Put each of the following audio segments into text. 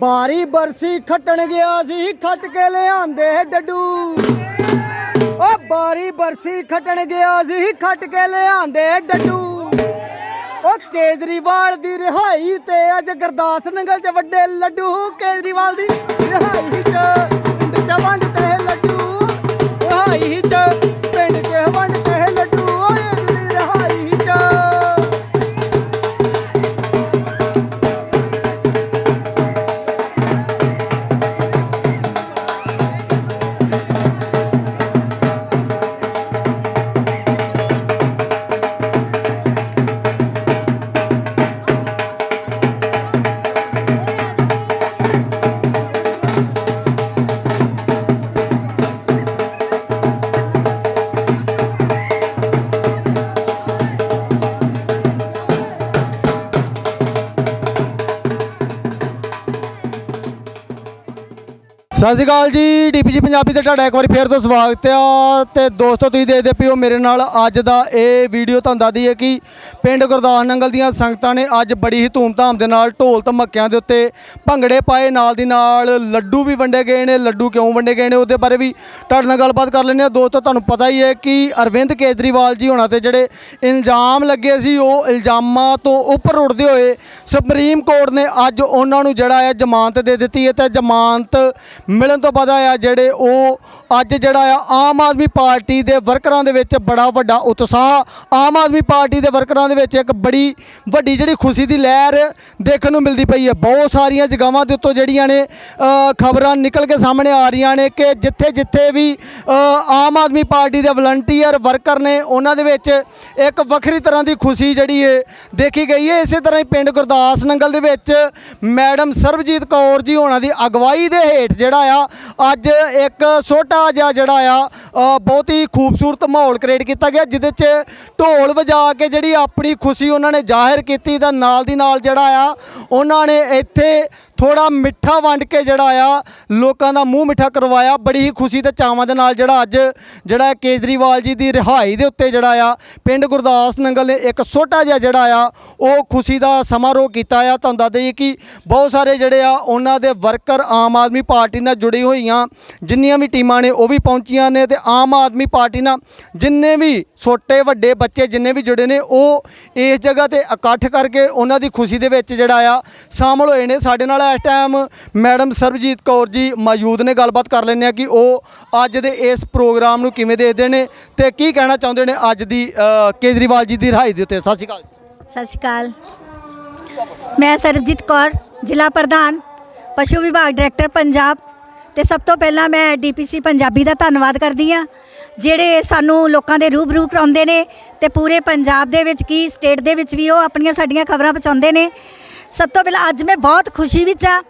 ਬਾਰੀ ਬਰਸੀ ਖੱਟਣ ਗਿਆ ਸੀ, ਖੱਟ ਕੇ ਲਿਆਂਦੇ ਡੱਡੂ। ਓ ਬਾਰੀ ਬਰਸੀ ਖੱਟਣ ਗਿਆ ਸੀ, ਖੱਟ ਕੇ ਲਿਆਂਦੇ ਡੱਡੂ। ਓ ਕੇਜਰੀਵਾਲ ਦੀ ਰਿਹਾਈ ਤੇ ਅੱਜ ਗੁਰਦਾਸ ਨਗਰ ਚ ਵੱਡੇ ਲੱਡੂ। ਕੇਜਰੀਵਾਲ ਦੀ ਰਿਹਾਈ ਚ ਪਿੰਡ ਤੇ ਸਤਿ ਸ਼੍ਰੀ ਅਕਾਲ ਜੀ, ਡੀਪੀਜੀ ਪੰਜਾਬੀ ਤੇ ਤੁਹਾਡਾ ਇੱਕ ਵਾਰੀ ਫੇਰ ਤੋਂ ਸਵਾਗਤ ਆ ਤੇ ਦੋਸਤੋ, ਤੁਸੀਂ ਦੇਖਦੇ ਪਿਓ ਮੇਰੇ ਨਾਲ ਅੱਜ ਦਾ ਇਹ ਵੀਡੀਓ ਤੁਹਾਨੂੰ ਦੱਸਦੀ ਹੈ ਕਿ ਪਿੰਡ ਗੁਰਦਾਸ ਨੰਗਲ ਦੀਆਂ ਸੰਗਤਾਂ ਨੇ ਅੱਜ ਬੜੀ ਹੀ ਧੂਮਧਾਮ ਦੇ ਨਾਲ ਢੋਲ ਧਮੱਕਿਆਂ ਦੇ ਉੱਤੇ ਭੰਗੜੇ ਪਾਏ। ਨਾਲ ਦੀ ਨਾਲ ਲੱਡੂ ਵੀ ਵੰਡੇ ਗਏ ਨੇ। ਲੱਡੂ ਕਿਉਂ ਵੰਡੇ ਗਏ ਨੇ ਉਹਦੇ ਬਾਰੇ ਵੀ ਤੁਹਾਡੇ ਨਾਲ ਗੱਲਬਾਤ ਕਰ ਲੈਂਦੇ ਆ ਦੋਸਤੋ, ਤੁਹਾਨੂੰ ਪਤਾ ਹੀ ਹੈ ਕਿ ਅਰਵਿੰਦ ਕੇਜਰੀਵਾਲ ਜੀ ਹੋਣਾ ਤੇ ਜਿਹੜੇ ਇਲਜ਼ਾਮ ਲੱਗੇ ਸੀ, ਉਹ ਇਲਜ਼ਾਮਾਂ ਤੋਂ ਉੱਪਰ ਉੱਠਦੇ ਹੋਏ ਸੁਪਰੀਮ ਕੋਰਟ ਨੇ ਅੱਜ ਉਹਨਾਂ ਨੂੰ ਜਿਹੜਾ ਹੈ ਜ਼ਮਾਨਤ ਦੇ ਦਿੱਤੀ ਹੈ ਤੇ ਜ਼ਮਾਨਤ ਮਿਲਣ ਤੋਂ ਬਾਅਦ ਆ ਜਿਹੜੇ ਉਹ ਅੱਜ ਜਿਹੜਾ ਆ ਆਮ ਆਦਮੀ ਪਾਰਟੀ ਦੇ ਵਰਕਰਾਂ ਦੇ ਵਿੱਚ ਬੜਾ ਵੱਡਾ ਉਤਸ਼ਾਹ। ਆਮ ਆਦਮੀ ਪਾਰਟੀ ਦੇ ਵਰਕਰਾਂ ਦੇ ਵਿੱਚ ਇੱਕ ਬੜੀ ਵੱਡੀ ਜਿਹੜੀ ਖੁਸ਼ੀ ਦੀ ਲਹਿਰ ਦੇਖਣ ਨੂੰ ਮਿਲਦੀ ਪਈ ਹੈ। ਬਹੁਤ ਸਾਰੀਆਂ ਜਗ੍ਹਾਵਾਂ ਦੇ ਉੱਤੋਂ ਜਿਹੜੀਆਂ ਨੇ ਖਬਰਾਂ ਨਿਕਲ ਕੇ ਸਾਹਮਣੇ ਆ ਰਹੀਆਂ ਨੇ ਕਿ ਜਿੱਥੇ ਜਿੱਥੇ ਵੀ ਆਮ ਆਦਮੀ ਪਾਰਟੀ ਦੇ ਵਲੰਟੀਅਰ ਵਰਕਰ ਨੇ, ਉਹਨਾਂ ਦੇ ਵਿੱਚ ਇੱਕ ਵੱਖਰੀ ਤਰ੍ਹਾਂ ਦੀ ਖੁਸ਼ੀ ਜਿਹੜੀ ਹੈ ਦੇਖੀ ਗਈ ਹੈ। ਇਸੇ ਤਰ੍ਹਾਂ ਹੀ ਪਿੰਡ ਗੁਰਦਾਸ ਨੰਗਲ ਦੇ ਵਿੱਚ ਮੈਡਮ ਸਰਬਜੀਤ ਕੌਰ ਜੀ ਹੋਣਾ ਦੀ ਅਗਵਾਈ ਦੇ ਹੇਠ ਜਿਹੜਾ ਆ, ਅੱਜ ਇੱਕ ਛੋਟਾ ਜਿਹਾ ਜਿਹੜਾ ਆ ਬਹੁਤ ਹੀ ਖੂਬਸੂਰਤ ਮਾਹੌਲ ਕ੍ਰੀਏਟ ਕੀਤਾ ਗਿਆ, ਜਿਹਦੇ 'ਚ ਢੋਲ ਵਜਾ ਕੇ ਜਿਹੜੀ ਆਪਣੀ ਖੁਸ਼ੀ ਉਹਨਾਂ ਨੇ ਜ਼ਾਹਿਰ ਕੀਤੀ, ਤਾਂ ਨਾਲ ਦੀ ਨਾਲ ਜਿਹੜਾ ਆ, ਉਹਨਾਂ ਨੇ ਇੱਥੇ ਥੋੜਾ ਮਿੱਠਾ ਵੰਡ ਕੇ ਜਿਹੜਾ ਆ, ਲੋਕਾਂ ਦਾ ਮੂੰਹ ਮਿੱਠਾ ਕਰਵਾਇਆ, ਬੜੀ ਹੀ ਖੁਸ਼ੀ ਤੇ ਚਾਵਾਂ ਦੇ ਨਾਲ ਜਿਹੜਾ ਅੱਜ ਜਿਹੜਾ ਕੇਜਰੀਵਾਲ ਜੀ ਦੀ ਰਿਹਾਈ ਦੇ ਉੱਤੇ ਜਿਹੜਾ ਆ, ਪਿੰਡ ਗੁਰਦਾਸ ਨੰਗਲ ਨੇ ਇੱਕ ਛੋਟਾ ਜਿਹਾ ਜਿਹੜਾ ਆ, ਉਹ ਖੁਸ਼ੀ ਦਾ ਸਮਾਰੋਹ ਕੀਤਾ ਆ। ਤੁਹਾਨੂੰ ਦੱਸ ਦਈਏ ਕਿ ਬਹੁਤ ਸਾਰੇ ਜਿਹੜੇ ਆ, ਉਹਨਾਂ ਦੇ ਵਰਕਰ ਆਮ ਆਦਮੀ ਪਾਰਟੀ ਨਾਲ ਜੁੜੀ ਹੋਈਆਂ, ਜਿੰਨੀਆਂ ਵੀ ਟੀਮਾਂ ਨੇ ਉਹ ਵੀ ਪਹੁੰਚੀਆਂ ਨੇ ਤੇ ਆਮ ਆਦਮੀ ਪਾਰਟੀ ਨਾਲ ਜਿੰਨੇ ਵੀ ਛੋਟੇ ਵੱਡੇ ਬੱਚੇ ਜਿੰਨੇ ਵੀ ਜੁੜੇ ਨੇ, ਉਹ ਇਸ ਜਗ੍ਹਾ ਤੇ ਇਕੱਠ ਕਰਕੇ ਉਹਨਾਂ ਦੀ ਖੁਸ਼ੀ ਦੇ ਵਿੱਚ ਜਿਹੜਾ ਆ, ਸ਼ਾਮਲ ਹੋਏ ਨੇ। ਸਾਡੇ ਨਾਲ ਇਸ ਟਾਈਮ ਮੈਡਮ ਸਰਬਜੀਤ ਕੌਰ ਜੀ ਮੌਜੂਦ ਨੇ ਗੱਲਬਾਤ ਕਰ ਲੈਂਦੇ ਆ ਕਿ ਉਹ ਅੱਜ ਦੇ ਇਸ ਪ੍ਰੋਗਰਾਮ ਨੂੰ ਕਿਵੇਂ ਦੇਖਦੇ ਨੇ ਤੇ ਕੀ ਕਹਿਣਾ ਚਾਹੁੰਦੇ ਨੇ ਅੱਜ ਦੀ ਕੇਜਰੀਵਾਲ ਜੀ ਦੀ ਰਿਹਾਈ ਦੇ ਉੱਤੇ। ਸਤਿ ਸ਼੍ਰੀ ਅਕਾਲ ਸਤਿ ਸ਼੍ਰੀ ਅਕਾਲ। ਮੈਂ ਸਰਬਜੀਤ ਕੌਰ, ਜ਼ਿਲ੍ਹਾ ਪ੍ਰਧਾਨ, ਪਸ਼ੂ ਵਿਭਾਗ ਡਾਇਰੈਕਟਰ ਪੰਜਾਬ ਤੇ ਸਭ ਤੋਂ ਪਹਿਲਾਂ ਮੈਂ ਡੀਪੀਸੀ ਪੰਜਾਬੀ ਦਾ ਧੰਨਵਾਦ ਕਰਦੀ ਆ ਜਿਹੜੇ ਸਾਨੂੰ ਲੋਕਾਂ ਦੇ ਰੂਬਰੂ ਕਰਾਉਂਦੇ ਨੇ ਤੇ ਪੂਰੇ ਪੰਜਾਬ ਦੇ ਵਿੱਚ ਕੀ, ਸਟੇਟ ਦੇ ਵਿੱਚ ਵੀ ਉਹ ਆਪਣੀਆਂ ਸਾਡੀਆਂ ਖਬਰਾਂ ਪਹੁੰਚਾਉਂਦੇ ਨੇ। ਸਭ ਤੋਂ ਪਹਿਲਾਂ ਅੱਜ ਮੈਂ ਬਹੁਤ ਖੁਸ਼ੀ ਵਿੱਚ ਆ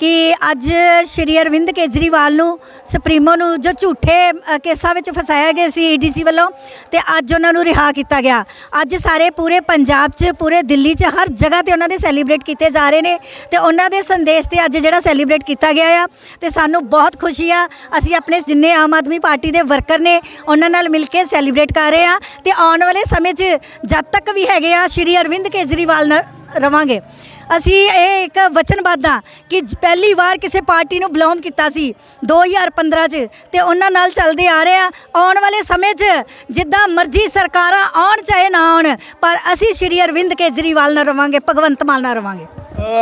ਕਿ ਅੱਜ ਸ਼੍ਰੀ ਅਰਵਿੰਦ ਕੇਜਰੀਵਾਲ ਨੂੰ, ਸੁਪਰੀਮੋ ਨੂੰ ਜੋ ਝੂਠੇ ਕੇਸਾਂ ਵਿੱਚ ਫਸਾਇਆ ਗਿਆ ਸੀ ਈਡੀਸੀ ਵੱਲੋਂ ਤੇ ਅੱਜ ਉਹਨਾਂ ਨੂੰ ਰਿਹਾ ਕੀਤਾ ਗਿਆ। ਅੱਜ ਸਾਰੇ ਪੂਰੇ ਪੰਜਾਬ 'ਚ, ਪੂਰੇ ਦਿੱਲੀ 'ਚ, ਹਰ ਜਗ੍ਹਾ ਤੇ ਉਹਨਾਂ ਦੇ ਸੈਲੀਬ੍ਰੇਟ ਕੀਤੇ ਜਾ ਰਹੇ ਨੇ ਤੇ ਉਹਨਾਂ ਦੇ ਸੰਦੇਸ਼ ਤੇ ਅੱਜ ਜਿਹੜਾ ਸੈਲੀਬ੍ਰੇਟ ਕੀਤਾ ਗਿਆ ਆ ਤੇ ਸਾਨੂੰ ਬਹੁਤ ਖੁਸ਼ੀ ਆ। ਅਸੀਂ ਆਪਣੇ ਜਿੰਨੇ ਆਮ ਆਦਮੀ ਪਾਰਟੀ ਦੇ ਵਰਕਰ ਨੇ, ਉਹਨਾਂ ਨਾਲ ਮਿਲ ਕੇ ਸੈਲੀਬ੍ਰੇਟ ਕਰ ਰਹੇ ਆ ਤੇ ਆਉਣ ਵਾਲੇ ਸਮੇਂ 'ਚ ਜਦ ਤੱਕ ਵੀ ਹੈਗੇ ਆ, ਸ਼੍ਰੀ ਅਰਵਿੰਦ ਕੇਜਰੀਵਾਲ ਨਾਲ ਰਵਾਂਗੇ। ਅਸੀਂ ਇਹ ਇੱਕ ਵਚਨਬੱਧ ਹਾਂ ਕਿ ਜ- ਪਹਿਲੀ ਵਾਰ ਕਿਸੇ ਪਾਰਟੀ ਨੂੰ ਬਿਲੋਂਗ ਕੀਤਾ ਸੀ 2015 ਚ, ਤੇ ਉਹਨਾਂ ਨਾਲ ਚੱਲਦੇ ਆ ਰਹੇ ਆ, ਆਉਣ ਵਾਲੇ ਸਮੇਂ 'ਚ, ਜਿੱਦਾਂ ਮਰਜ਼ੀ ਸਰਕਾਰਾਂ ਆਉਣ ਚਾਹੇ ਨਾ ਆਉਣ, ਪਰ ਅਸੀਂ ਸ਼੍ਰੀ ਅਰਵਿੰਦ ਕੇਜਰੀਵਾਲ ਨਾਲ ਰਵਾਂਗੇ, ਭਗਵੰਤ ਮਾਨ ਨਾਲ ਰਵਾਂਗੇ।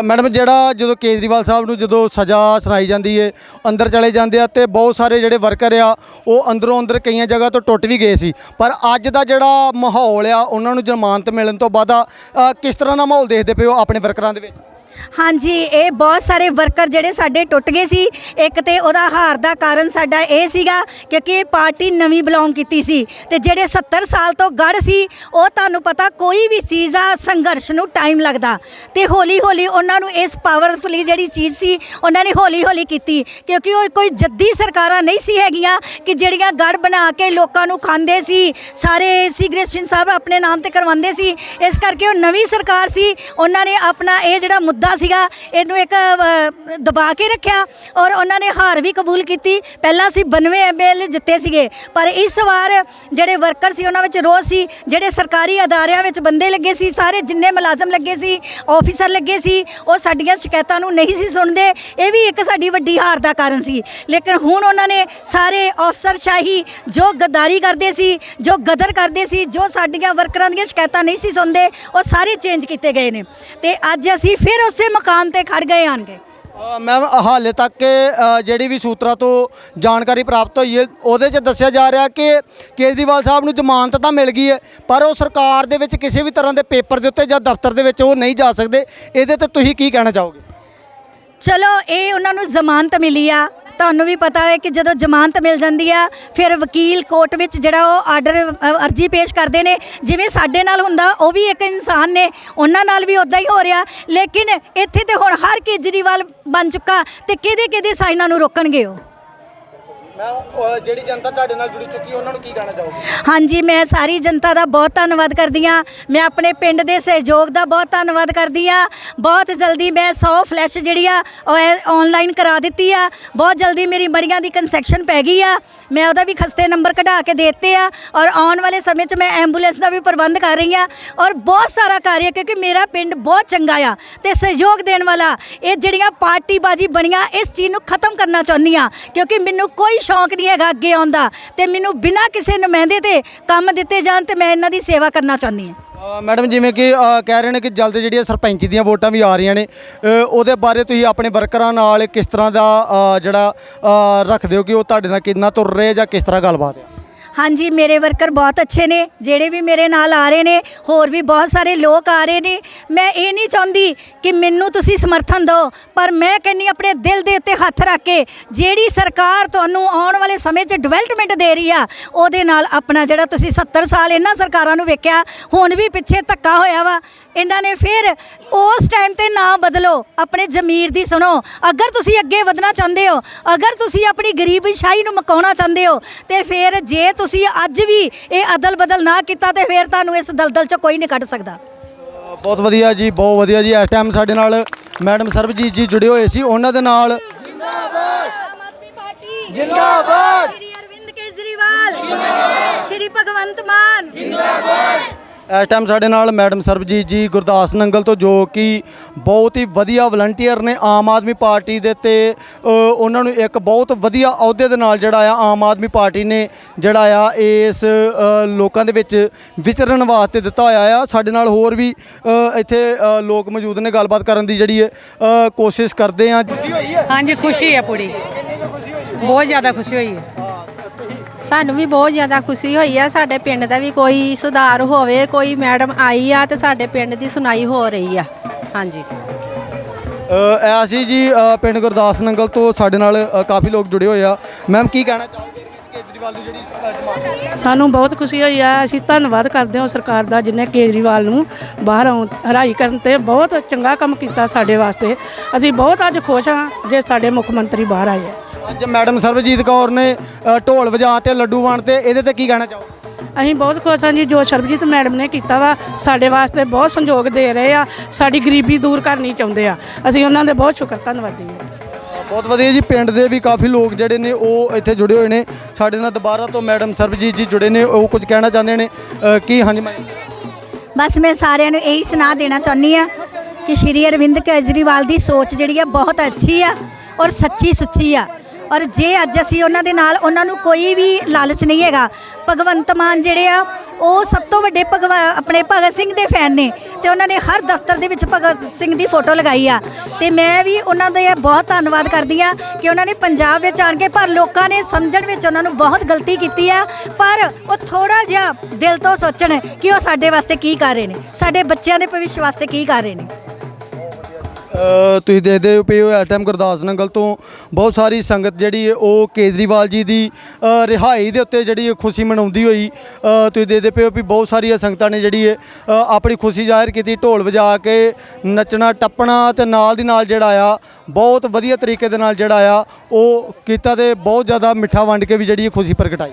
ਮੈਡਮ, ਜਿਹੜਾ ਜਦੋਂ ਕੇਜਰੀਵਾਲ ਸਾਹਿਬ ਨੂੰ ਜਦੋਂ ਸਜ਼ਾ ਸੁਣਾਈ ਜਾਂਦੀ ਹੈ ਅੰਦਰ ਚਲੇ ਜਾਂਦੇ ਆ ਤੇ ਬਹੁਤ ਸਾਰੇ ਜਿਹੜੇ ਵਰਕਰ ਆ, ਉਹ ਅੰਦਰੋਂ ਅੰਦਰ ਕਈਆਂ ਜਗ੍ਹਾ ਤੋਂ ਟੁੱਟ ਵੀ ਗਏ ਸੀ। ਪਰ ਅੱਜ ਦਾ ਜਿਹੜਾ ਮਾਹੌਲ ਆ, ਉਹਨਾਂ ਨੂੰ ਜ਼ਮਾਨਤ ਮਿਲਣ ਤੋਂ ਬਾਅਦ ਕਿਸ ਤਰ੍ਹਾਂ ਦਾ ਮਾਹੌਲ ਦੇਖਦੇ ਪਏ ਹੋ ਆਪਣੇ ਵਰਕਰਾਂ ਦੇ ਵਿੱਚ? ਹਾਂਜੀ, ਇਹ ਬਹੁਤ ਸਾਰੇ ਵਰਕਰ ਜਿਹੜੇ ਸਾਡੇ ਟੁੱਟ ਗਏ ਸੀ। ਇੱਕ ਤੇ ਉਹਦਾ ਹਾਰ ਦਾ ਕਾਰਨ ਸਾਡਾ ਇਹ ਸੀਗਾ ਕਿਉਂਕਿ ਇਹ ਪਾਰਟੀ ਨਵੀਂ ਬਿਲੋਂਗ ਕੀਤੀ ਸੀ ਤੇ ਜਿਹੜੇ 70 ਸਾਲ ਤੋਂ ਗੜ ਸੀ, ਉਹ ਤੁਹਾਨੂੰ ਪਤਾ ਕੋਈ ਵੀ ਚੀਜ਼ ਆ, ਸੰਘਰਸ਼ ਨੂੰ ਟਾਈਮ ਲੱਗਦਾ। ਤੇ ਹੌਲੀ ਹੌਲੀ ਉਹਨਾਂ ਨੂੰ ਇਸ ਪਾਵਰਫੁਲੀ ਜਿਹੜੀ ਚੀਜ਼ ਸੀ, ਉਹਨਾਂ ਨੇ ਹੌਲੀ ਹੌਲੀ ਕੀਤੀ। ਕਿਉਂਕਿ ਉਹ ਕੋਈ ਜੱਦੀ ਸਰਕਾਰਾਂ ਨਹੀਂ ਸੀ ਹੈਗੀਆਂ ਕਿ ਜਿਹੜੀਆਂ ਗੜ ਬਣਾ ਕੇ ਲੋਕਾਂ ਨੂੰ ਖਾਂਦੇ ਸੀ, ਸਾਰੇ ਸਿਗਰੇਸ਼ਨ ਸਾਹਿਬ ਆਪਣੇ ਨਾਮ ਤੇ ਕਰਵਾਉਂਦੇ ਸੀ। ਇਸ ਕਰਕੇ ਉਹ ਨਵੀਂ ਸਰਕਾਰ ਸੀ, ਉਹਨਾਂ ਨੇ ਆਪਣਾ ਇਹ ਜਿਹੜਾ ਮੁੱਦਾ ਮੁੱਦਾ ਸੀਗਾ ਇਹਨੂੰ ਇੱਕ ਅ, ਦਬਾ ਕੇ ਰੱਖਿਆ ਔਰ ਉਹਨਾਂ ਨੇ ਹਾਰ ਵੀ ਕਬੂਲ ਕੀਤੀ। ਪਹਿਲਾਂ ਅਸੀਂ 92 ਐਮਐਲ ਜਿੱਤੇ ਸੀਗੇ ਪਰ ਇਸ ਵਾਰ ਜਿਹੜੇ ਵਰਕਰ ਸੀ ਉਹਨਾਂ ਵਿੱਚ ਰੋਸ ਸੀ ਜਿਹੜੇ ਸਰਕਾਰੀ ਅਦਾਰਿਆਂ ਵਿੱਚ ਬੰਦੇ ਲੱਗੇ ਸੀ ਸਾਰੇ ਜਿੰਨੇ ਮੁਲਾਜ਼ਮ ਲੱਗੇ ਸੀ ਆਫੀਸਰ ਲੱਗੇ ਸੀ ਉਹ ਸਾਡੀਆਂ ਸ਼ਿਕਾਇਤਾਂ ਨੂੰ ਨਹੀਂ ਸੀ ਸੁਣਦੇ। ਇਹ ਵੀ ਇੱਕ ਸਾਡੀ ਵੱਡੀ ਹਾਰ ਦਾ ਕਾਰਨ ਸੀ। ਲੇਕਿਨ ਹੁਣ ਉਹਨਾਂ ਨੇ ਸਾਰੇ ਅਫਸਰਸ਼ਾਹੀ ਜੋ ਗਦਾਰੀ ਕਰਦੇ ਸੀ ਜੋ ਗਦਰ ਕਰਦੇ ਸੀ ਜੋ ਸਾਡੀਆਂ ਵਰਕਰਾਂ ਦੀਆਂ ਸ਼ਿਕਾਇਤਾਂ ਨਹੀਂ ਸੀ ਸੁਣਦੇ ਉਹ ਸਾਰੇ ਚੇਂਜ ਕੀਤੇ ਗਏ ਨੇ। ਤੇ ਅੱਜ ਅਸੀਂ ਫਿਰ ਉਸ ਮੁਕਾਮ ਤੇ ਖੜ ਗਏ ਆਣਗੇ। ਮੈਮ ਹਾਲੇ ਤੱਕ ਅ, ਜਿਹੜੀ ਵੀ ਸੂਤਰਾਂ ਤੋਂ ਜਾਣਕਾਰੀ ਪ੍ਰਾਪਤ ਹੋਈ ਹੈ ਉਹਦੇ 'ਚ ਦੱਸਿਆ ਜਾ ਰਿਹਾ ਕਿ ਕੇਜਰੀਵਾਲ ਸਾਹਿਬ ਨੂੰ ਜ਼ਮਾਨਤ ਤਾਂ ਮਿਲ ਗਈ ਹੈ ਪਰ ਉਹ ਸਰਕਾਰ ਦੇ ਵਿੱਚ ਕਿਸੇ ਵੀ ਤਰ੍ਹਾਂ ਦੇ ਪੇਪਰ ਦੇ ਉੱਤੇ ਜਾਂ ਦਫ਼ਤਰ ਦੇ ਵਿੱਚ ਉਹ ਨਹੀਂ ਜਾ ਸਕਦੇ। ਇਹਦੇ ਤੇ ਤੁਸੀਂ ਕੀ ਕਹਿਣਾ ਚਾਹੋਗੇ? ਚਲੋ ਇਹ ਉਹਨਾਂ ਨੂੰ ਜ਼ਮਾਨਤ ਮਿਲੀ ਆ। ਤੁਹਾਨੂੰ ਵੀ ਪਤਾ ਹੈ ਕਿ ਜਦੋਂ ਜ਼ਮਾਨਤ ਮਿਲ ਜਾਂਦੀ ਆ, ਫਿਰ ਵਕੀਲ ਕੋਰਟ ਵਿੱਚ ਜਿਹੜਾ ਉਹ ਆਰਡਰ ਅਰਜੀ ਪੇਸ਼ ਕਰਦੇ ਨੇ। ਜਿਵੇਂ ਸਾਡੇ ਨਾਲ ਹੁੰਦਾ, ਉਹ ਵੀ ਇੱਕ ਇਨਸਾਨ ਨੇ, ਉਹਨਾਂ ਨਾਲ ਵੀ ਉਦਾਂ ਹੀ ਹੋ ਰਿਹਾ। ਲੇਕਿਨ ਇੱਥੇ ਤੇ ਹੁਣ ਹਰ ਕੇਜਰੀਵਾਲ ਬਣ ਚੁੱਕਾ, ਤੇ ਕਿਹਦੇ ਕਿਹਦੇ ਸਾਈਨਾਂ ਨੂੰ ਰੋਕਣਗੇ ਉਹ? ਮੈਂ ਜਿਹੜੀ ਜਨਤਾ ਤੁਹਾਡੇ ਨਾਲ ਜੁੜੀ ਚੁੱਕੀ ਉਹਨਾਂ ਨੂੰ ਕੀ ਕਹਿਣਾ ਚਾਹੋਗੇ? ਹਾਂਜੀ, ਮੈਂ ਸਾਰੀ ਜਨਤਾ ਦਾ ਬਹੁਤ ਧੰਨਵਾਦ ਕਰਦੀ ਆ ਮੈਂ ਆਪਣੇ ਪਿੰਡ ਦੇ ਸਹਿਯੋਗ ਦਾ ਬਹੁਤ ਧੰਨਵਾਦ ਕਰਦੀ ਆ ਬਹੁਤ ਜਲਦੀ ਮੈਂ 100 ਫਲੈਸ਼ ਜਿਹੜੀ ਆ, ਉਹ ਆਨਲਾਈਨ ਕਰਾ ਦਿੱਤੀ ਆ। ਬਹੁਤ ਜਲਦੀ ਮੇਰੀ ਮੜੀਆਂ ਦੀ ਕੰਸੈਕਸ਼ਨ ਪੈ ਗਈ ਆ। ਮੈਂ ਉਹਦਾ ਵੀ ਖਸਤੇ ਨੰਬਰ ਕਢਾ ਕੇ ਦੇ ਦਿੱਤੇ ਆ। ਔਰ ਆਉਣ ਵਾਲੇ ਸਮੇਂ 'ਚ ਮੈਂ ਐਂਬੂਲੈਂਸ ਦਾ ਵੀ ਪ੍ਰਬੰਧ ਕਰ ਰਹੀ ਆ। ਔਰ ਬਹੁਤ ਸਾਰਾ ਕਰ ਰਹੀ ਆ ਕਿਉਂਕਿ ਮੇਰਾ ਪਿੰਡ ਬਹੁਤ ਚੰਗਾ ਆ ਤੇ ਸਹਿਯੋਗ ਦੇਣ ਵਾਲਾ, ਇਹ ਜਿਹੜੀਆਂ ਪਾਰਟੀਬਾਜ਼ੀ ਬਣੀਆਂ, ਇਸ ਚੀਜ਼ ਨੂੰ ਖਤਮ ਕਰਨਾ ਚਾਹੁੰਦੀ ਆ। ਕਿਉਂਕਿ ਮੈਨੂੰ ਕੋਈ ਸ਼ੌਂਕ ਨਹੀਂ ਹੈਗਾ ਅੱਗੇ ਆਉਣ ਦਾ। ਤੇ ਮੈਨੂੰ ਬਿਨਾਂ ਕਿਸੇ ਨੁਮਾਇੰਦੇ ਤੇ ਕੰਮ ਦਿੱਤੇ ਜਾਣ ਤੇ ਮੈਂ ਇਹਨਾਂ ਦੀ ਸੇਵਾ ਕਰਨਾ ਚਾਹੁੰਦੀ ਹਾਂ। ਅ, ਮੈਡਮ ਜਿਵੇਂ ਕਿ ਅ, ਕਹਿ ਰਹੇ ਨੇ ਕਿ ਜਲਦ ਜਿਹੜੀਆਂ ਸਰਪੰਚ ਦੀਆਂ ਵੋਟਾਂ ਵੀ ਆ ਰਹੀਆਂ ਨੇ ਅ, ਉਹਦੇ ਬਾਰੇ ਤੁਸੀਂ ਆਪਣੇ ਵਰਕਰਾਂ ਨਾਲ ਕਿਸ ਤਰ੍ਹਾਂ ਦਾ ਅ, ਜਿਹੜਾ ਅ, ਰੱਖਦੇ ਹੋ ਕਿ ਉਹ ਤੁਹਾਡੇ ਨਾਲ ਕਿੰਨਾ ਤੁਰ ਰਹੇ ਜਾਂ ਕਿਸ ਤਰ੍ਹਾਂ ਗੱਲਬਾਤ ਹੈ? ਹਾਂਜੀ, ਮੇਰੇ ਵਰਕਰ ਬਹੁਤ ਅੱਛੇ ਨੇ, ਜਿਹੜੇ ਵੀ ਮੇਰੇ ਨਾਲ ਆ ਰਹੇ ਨੇ, ਹੋਰ ਵੀ ਬਹੁਤ ਸਾਰੇ ਲੋਕ ਆ ਰਹੇ ਨੇ। ਮੈਂ ਇਹ ਨਹੀਂ ਚਾਹੁੰਦੀ ਕਿ ਮੈਨੂੰ ਤੁਸੀਂ ਸਮਰਥਨ ਦਿਓ, ਪਰ ਮੈਂ ਕਹਿੰਨੀ ਆਪਣੇ ਦਿਲ ਦੇ ਉੱਤੇ ਹੱਥ ਰੱਖ ਕੇ, ਜਿਹੜੀ ਸਰਕਾਰ ਤੁਹਾਨੂੰ ਆਉਣ ਵਾਲੇ ਸਮੇਂ 'ਚ ਡਿਵੈਲਪਮੈਂਟ ਦੇ ਰਹੀ ਆ, ਉਹਦੇ ਨਾਲ ਆਪਣਾ ਜਿਹੜਾ ਤੁਸੀਂ 70 ਸਾਲ ਇਹਨਾਂ ਸਰਕਾਰਾਂ ਨੂੰ ਵੇਖਿਆ, ਹੁਣ ਵੀ ਪਿੱਛੇ ਧੱਕਾ ਹੋਇਆ ਵਾ। ਇਹਨਾਂ ਨੇ ਫਿਰ ਉਸ ਟਾਈਮ ਤੇ ਨਾ ਬਦਲੋ ਆਪਣੇ ਜ਼ਮੀਰ ਦੀ ਸੁਣੋ। ਅਗਰ ਤੁਸੀਂ ਅੱਗੇ ਵਧਣਾ ਚਾਹੁੰਦੇ ਹੋ ਅਗਰ ਤੁਸੀਂ ਆਪਣੀ ਗਰੀਬੀ ਸ਼ਾਹੀ ਨੂੰ ਮਕਾਉਣਾ ਚਾਹੁੰਦੇ ਹੋ ਤੇ ਫਿਰ ਜੇ ਤੁਸੀਂ ਅੱਜ ਵੀ ਇਹ ਅਦਲ ਬਦਲ ਨਾ ਕੀਤਾ ਤੇ ਫਿਰ ਤੁਹਾਨੂੰ ਇਸ ਦਲਦਲ 'ਚ ਕੋਈ ਨਹੀਂ ਕੱਢ ਸਕਦਾ। ਬਹੁਤ ਵਧੀਆ ਜੀ ਬਹੁਤ ਵਧੀਆ ਜੀ। ਇਸ ਟਾਈਮ ਸਾਡੇ ਨਾਲ ਮੈਡਮ ਸਰਬਜੀਤ ਜੀ ਜੁੜੇ ਹੋਏ ਸੀ। ਉਹਨਾਂ ਦੇ ਨਾਲ ਜਿੰਦਾਬਾਦ ਸ਼੍ਰੀ ਅਰਵਿੰਦ ਕੇਜਰੀਵਾਲ। ਸ਼੍ਰੀ ਭਗਵੰਤ ਮਾਨ। ਇਸ ਟਾਈਮ ਸਾਡੇ ਨਾਲ ਮੈਡਮ ਸਰਬਜੀਤ ਜੀ ਗੁਰਦਾਸ ਨੰਗਲ ਤੋਂ ਜੋ ਕਿ ਬਹੁਤ ਹੀ ਵਧੀਆ ਵਲੰਟੀਅਰ ਨੇ ਆਮ ਆਦਮੀ ਪਾਰਟੀ ਦੇ ਤੇ ਅ, ਉਹਨਾਂ ਨੂੰ ਇੱਕ ਬਹੁਤ ਵਧੀਆ ਅਹੁਦੇ ਦੇ ਨਾਲ ਜਿਹੜਾ ਆ ਆਮ ਆਦਮੀ ਪਾਰਟੀ ਨੇ ਜਿਹੜਾ ਆ ਇਸ ਅ, ਲੋਕਾਂ ਦੇ ਵਿੱਚ ਵਿਚਰਨ ਵਾਸਤੇ ਦਿੱਤਾ ਹੋਇਆ ਆ। ਸਾਡੇ ਨਾਲ ਹੋਰ ਵੀ ਅ, ਇੱਥੇ ਅ, ਲੋਕ ਮੌਜੂਦ ਨੇ ਗੱਲਬਾਤ ਕਰਨ ਦੀ ਜਿਹੜੀ ਹੈ ਅ, ਕੋਸ਼ਿਸ਼ ਕਰਦੇ ਆ। ਹਾਂਜੀ ਖੁਸ਼ੀ ਹੈ ਪੂਰੀ। ਬਹੁਤ ਜ਼ਿਆਦਾ ਖੁਸ਼ੀ ਹੋਈ ਹੈ ਸਾਨੂੰ ਵੀ ਬਹੁਤ ਜ਼ਿਆਦਾ ਖੁਸ਼ੀ ਹੋਈ ਆ ਸਾਡੇ ਪਿੰਡ ਦਾ ਵੀ ਕੋਈ ਸੁਧਾਰ ਹੋਵੇ ਕੋਈ ਮੈਡਮ ਆਈ ਆ ਤੇ ਸਾਡੇ ਪਿੰਡ ਦੀ ਸੁਣਾਈ ਹੋ ਰਹੀ ਆ। ਹਾਂਜੀ। ਅ, ਇਹ ਅਸੀਂ ਜੀ ਅ, ਪਿੰਡ ਗੁਰਦਾਸ ਨੰਗਲ ਤੋਂ ਸਾਡੇ ਨਾਲ ਅ, ਕਾਫੀ ਲੋਕ ਜੁੜੇ ਹੋਏ ਆ। ਮੈਮ ਕੀ ਕਹਿਣਾ ਚਾਹੋਗੇ ਅਰਵਿੰਦ ਕੇਜਰੀਵਾਲ ਨੂੰ ਜਿਹੜੀ ਅ, ਜਮਾਨਤ ਸਾਨੂੰ ਬਹੁਤ ਖੁਸ਼ੀ ਹੋਈ ਆ ਅਸੀਂ ਧੰਨਵਾਦ ਕਰਦੇ ਹਾਂ ਸਰਕਾਰ ਦਾ ਜਿਨੇ ਕੇਜਰੀਵਾਲ ਨੂੰ ਬਾਹਰ ਆਉਣ ਹਰਾਈ ਕਰਨ ਤੇ ਬਹੁਤ ਚੰਗਾ ਕੰਮ ਕੀਤਾ ਸਾਡੇ ਵਾਸਤੇ। ਅਸੀਂ ਬਹੁਤ ਅੱਜ ਖੁਸ਼ ਹਾਂ ਜੇ ਸਾਡੇ ਮੁੱਖ ਮੰਤਰੀ ਬਾਹਰ ਆਏ ਆ। ਅੱਜ ਮੈਡਮ ਸਰਬਜੀਤ ਕੌਰ ਨੇ ਅ, ਢੋਲ ਵਜਾ ਤੇ ਲੱਡੂ ਵੰਡ ਤੇ ਇਹਦੇ ਤੇ ਕੀ ਕਹਿਣਾ ਚਾਹੋਗੇ? ਅਸੀਂ ਬਹੁਤ ਖੁਸ਼ ਹਾਂ ਜੀ ਜੋ ਸਰਬਜੀਤ ਮੈਡਮ ਨੇ ਕੀਤਾ ਵਾ ਸਾਡੇ ਵਾਸਤੇ ਬਹੁਤ ਸੰਯੋਗ ਦੇ ਰਹੇ ਆ ਸਾਡੀ ਗਰੀਬੀ ਦੂਰ ਕਰਨੀ ਚਾਹੁੰਦੇ ਆ। ਅਸੀਂ ਉਹਨਾਂ ਦੇ ਬਹੁਤ ਸ਼ੁਕਰ ਧੰਨਵਾਦੀ ਹਾਂ। ਬਹੁਤ ਵਧੀਆ ਜੀ ਪਿੰਡ ਦੇ ਵੀ ਕਾਫੀ ਲੋਕ ਜਿਹੜੇ ਨੇ ਉਹ ਇੱਥੇ ਜੁੜੇ ਹੋਏ ਨੇ। ਸਾਡੇ ਨਾਲ ਦੁਬਾਰਾ ਤੋਂ ਮੈਡਮ ਸਰਬਜੀਤ ਜੀ ਜੁੜੇ ਨੇ ਉਹ ਕੁਝ ਕਹਿਣਾ ਚਾਹੁੰਦੇ ਨੇ ਅ, ਕੀ ਹਾਂਜੀ ਮੈਂ ਬਸ ਮੈਂ ਸਾਰਿਆਂ ਨੂੰ ਇਹੀ ਸੁਣਾ ਦੇਣਾ ਚਾਹੁੰਦੀ ਆ ਕਿ ਸ਼੍ਰੀ ਅਰਵਿੰਦ ਕੇਜਰੀਵਾਲ ਦੀ ਸੋਚ ਜਿਹੜੀ ਆ ਬਹੁਤ ਅੱਛੀ ਆ ਔਰ ਸੱਚੀ ਸੁੱਚੀ ਆ। ਔਰ ਜੇ ਅੱਜ ਅਸੀਂ ਉਹਨਾਂ ਦੇ ਨਾਲ, ਉਹਨਾਂ ਨੂੰ ਕੋਈ ਵੀ ਲਾਲਚ ਨਹੀਂ ਹੈਗਾ, ਭਗਵੰਤ ਮਾਨ ਜਿਹੜੇ ਆ, ਉਹ ਸਭ ਤੋਂ ਵੱਡੇ ਭਗਵਾ, ਆਪਣੇ ਭਗਤ ਸਿੰਘ ਦੇ ਫੈਨ ਨੇ ਤੇ ਉਹਨਾਂ ਨੇ ਹਰ ਦਫ਼ਤਰ ਦੇ ਵਿੱਚ ਭਗਤ ਸਿੰਘ ਦੀ ਫੋਟੋ ਲਗਾਈ ਆ। ਤੇ ਮੈਂ ਵੀ ਉਹਨਾਂ ਦਾ ਬਹੁਤ ਧੰਨਵਾਦ ਕਰਦੀ ਆ ਕਿ ਉਹਨਾਂ ਨੇ ਪੰਜਾਬ ਵਿੱਚ ਆਣ ਕੇ, ਪਰ ਲੋਕਾਂ ਨੇ ਸਮਝਣ ਵਿੱਚ ਉਹਨਾਂ ਨੂੰ ਬਹੁਤ ਗਲਤੀ ਕੀਤੀ ਆ। ਪਰ ਉਹ ਥੋੜਾ ਜਿਹਾ ਦਿਲ ਤੋਂ ਸੋਚਣ ਕਿ ਉਹ ਸਾਡੇ ਵਾਸਤੇ ਕੀ ਕਰ ਰਹੇ ਨੇ, ਸਾਡੇ ਬੱਚਿਆਂ ਦੇ ਭਵਿੱਖ ਵਾਸਤੇ ਕੀ ਕਰ ਰਹੇ ਨੇ। ਤੁਸੀਂ ਦੇਖਦੇ ਹੋ ਪਏ ਹੋ ਇਸ ਟਾਈਮ ਗੁਰਦਾਸ ਨੰਗਲ ਤੋਂ ਬਹੁਤ ਸਾਰੀ ਸੰਗਤ ਜਿਹੜੀ ਹੈ, ਉਹ ਕੇਜਰੀਵਾਲ ਜੀ ਦੀ ਰਿਹਾਈ ਦੇ ਉੱਤੇ ਜਿਹੜੀ ਖੁਸ਼ੀ ਮਨਾਉਂਦੀ ਹੋਈ। ਤੁਸੀਂ ਦੇਖਦੇ ਪਏ ਹੋ ਵੀ ਬਹੁਤ ਸਾਰੀਆਂ ਸੰਗਤਾਂ ਨੇ ਜਿਹੜੀ ਹੈ ਆਪਣੀ ਖੁਸ਼ੀ ਜ਼ਾਹਿਰ ਕੀਤੀ, ਢੋਲ ਵਜਾ ਕੇ ਨੱਚਣਾ, ਟੱਪਣਾ ਤੇ ਨਾਲ ਦੀ ਨਾਲ ਜਿਹੜਾ ਆ, ਬਹੁਤ ਵਧੀਆ ਤਰੀਕੇ ਦੇ ਨਾਲ ਜਿਹੜਾ ਆ, ਉਹ ਕੀਤਾ ਤੇ ਬਹੁਤ ਜ਼ਿਆਦਾ ਮਿੱਠਾ ਵੰਡ ਕੇ ਵੀ ਜਿਹੜੀ ਹੈ ਖੁਸ਼ੀ ਪ੍ਰਗਟਾਈ।